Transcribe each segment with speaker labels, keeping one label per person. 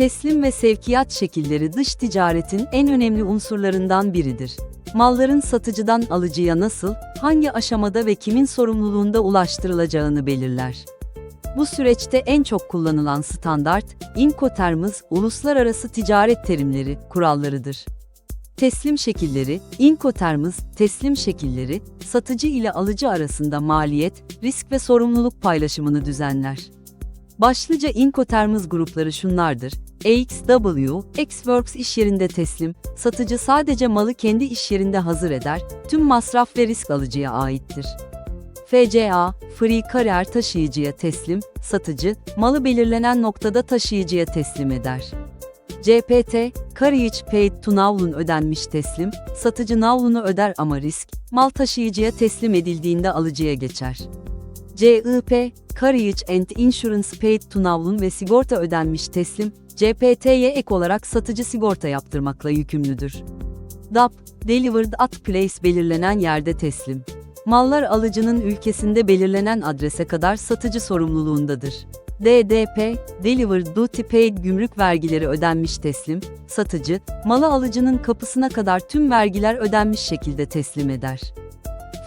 Speaker 1: Teslim ve sevkiyat şekilleri dış ticaretin en önemli unsurlarından biridir. Malların satıcıdan alıcıya nasıl, hangi aşamada ve kimin sorumluluğunda ulaştırılacağını belirler. Bu süreçte en çok kullanılan standart, Incoterms, uluslararası ticaret terimleri, kurallarıdır. Teslim şekilleri, Incoterms, teslim şekilleri, satıcı ile alıcı arasında maliyet, risk ve sorumluluk paylaşımını düzenler. Başlıca Incoterms grupları şunlardır. AXW, Xworks iş yerinde teslim, satıcı sadece malı kendi iş yerinde hazır eder, tüm masraf ve risk alıcıya aittir. FCA, Free Carrier taşıyıcıya teslim, satıcı, malı belirlenen noktada taşıyıcıya teslim eder. CPT, Carriage Paid to Navlun ödenmiş teslim, satıcı navlunu öder ama risk, mal taşıyıcıya teslim edildiğinde alıcıya geçer. CIP, Carriage and Insurance Paid to Navlun ve sigorta ödenmiş teslim, CPT'ye ek olarak satıcı sigorta yaptırmakla yükümlüdür. DAP, Delivered at Place belirlenen yerde teslim. Mallar alıcının ülkesinde belirlenen adrese kadar satıcı sorumluluğundadır. DDP, Delivered Duty Paid gümrük vergileri ödenmiş teslim, satıcı, malı alıcının kapısına kadar tüm vergiler ödenmiş şekilde teslim eder.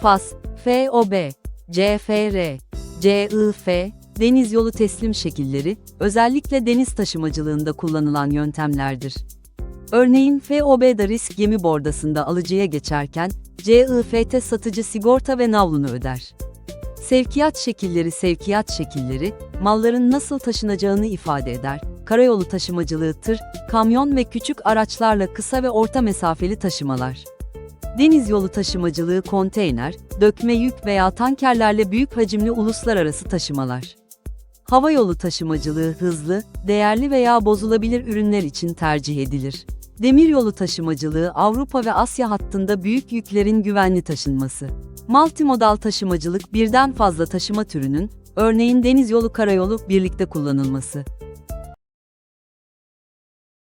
Speaker 1: FAS, FOB, CFR, CIF, deniz yolu teslim şekilleri, özellikle deniz taşımacılığında kullanılan yöntemlerdir. Örneğin FOB'da risk gemi bordasında alıcıya geçerken, CIFT satıcı sigorta ve navlunu öder. Sevkiyat şekilleri Sevkiyat şekilleri, malların nasıl taşınacağını ifade eder. Karayolu taşımacılığı tır, kamyon ve küçük araçlarla kısa ve orta mesafeli taşımalar. Deniz yolu taşımacılığı konteyner, dökme yük veya tankerlerle büyük hacimli uluslararası taşımalar. Hava yolu taşımacılığı hızlı, değerli veya bozulabilir ürünler için tercih edilir. Demiryolu taşımacılığı Avrupa ve Asya hattında büyük yüklerin güvenli taşınması. Multimodal taşımacılık birden fazla taşıma türünün, örneğin deniz yolu karayolu birlikte kullanılması.